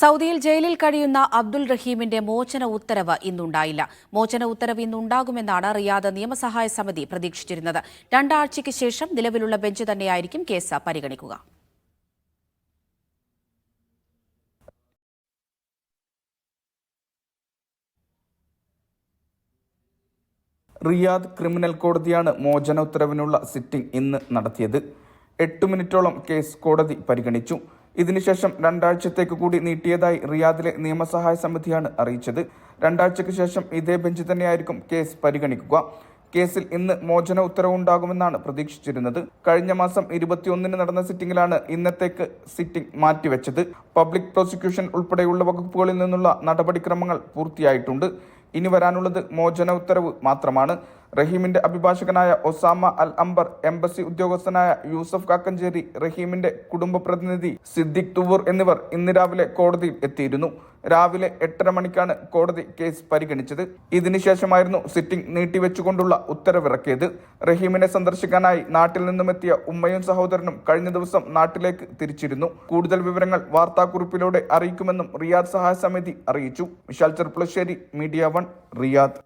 സൗദിയിൽ ജയിലിൽ കഴിയുന്ന അബ്ദുൽ റഹീമിന്റെ മോചന ഉത്തരവ് ഇന്നുണ്ടായില്ല. മോചന ഉത്തരവ് ഇന്നുണ്ടാകുമെന്നാണ് റിയാദ് നിയമസഹായ സമിതി പ്രതീക്ഷിച്ചിരുന്നത്. രണ്ടാഴ്ചയ്ക്ക് ശേഷം നിലവിലുള്ള ബെഞ്ച് തന്നെയായിരിക്കും കേസ് പരിഗണിക്കുക. റിയാദ് ക്രിമിനൽ കോടതിയാണ് മോചന ഉത്തരവിനുള്ള സിറ്റിംഗ് ഇന്ന് നടത്തിയത്. എട്ട് മിനിറ്റോളം കേസ് കോടതി പരിഗണിച്ചു. ഇതിനുശേഷം രണ്ടാഴ്ചത്തേക്ക് കൂടി നീട്ടിയതായി റിയാദിലെ നിയമസഹായ സമിതിയാണ് അറിയിച്ചത്. രണ്ടാഴ്ചയ്ക്ക് ശേഷം ഇതേ ബെഞ്ച് തന്നെയായിരിക്കും കേസ് പരിഗണിക്കുക. കേസിൽ ഇന്ന് മോചന ഉത്തരവുണ്ടാകുമെന്നാണ് പ്രതീക്ഷിച്ചിരുന്നത്. കഴിഞ്ഞ മാസം ഇരുപത്തിയൊന്നിന് നടന്ന സിറ്റിംഗിലാണ് ഇന്നത്തേക്ക് സിറ്റിംഗ് മാറ്റിവെച്ചത്. പബ്ലിക് പ്രോസിക്യൂഷൻ ഉൾപ്പെടെയുള്ള വകുപ്പുകളിൽ നിന്നുള്ള നടപടിക്രമങ്ങൾ പൂർത്തിയായിട്ടുണ്ട്. ഇനി വരാനുള്ളത് മോചന ഉത്തരവ് മാത്രമാണ്. റഹീമിന്റെ അഭിഭാഷകനായ ഒസാമ അൽ അംബർ എംബസി ഉദ്യോഗസ്ഥനായ യൂസഫ് കാക്കഞ്ചേരി റഹീമിന്റെ കുടുംബ പ്രതിനിധി സിദ്ദിഖ് തുവൂർ എന്നിവർ ഇന്ന് രാവിലെ കോടതിയിൽ എത്തിയിരുന്നു. രാവിലെ എട്ടര മണിക്കാണ് കോടതി കേസ് പരിഗണിച്ചത്. ഇതിനുശേഷമായിരുന്നു സിറ്റിംഗ് നീട്ടിവെച്ചുകൊണ്ടുള്ള ഉത്തരവിറക്കിയത്. റഹീമിനെ സന്ദർശിക്കാനായി നാട്ടിൽ നിന്നുമെത്തിയ ഉമ്മയും സഹോദരനും കഴിഞ്ഞ ദിവസം നാട്ടിലേക്ക് തിരിച്ചിരുന്നു. കൂടുതൽ വിവരങ്ങൾ വാർത്താക്കുറിപ്പിലൂടെ അറിയിക്കുമെന്നും റിയാദ് സഹായ സമിതി അറിയിച്ചു. Vishal Cherpulassery Media One Riyadh.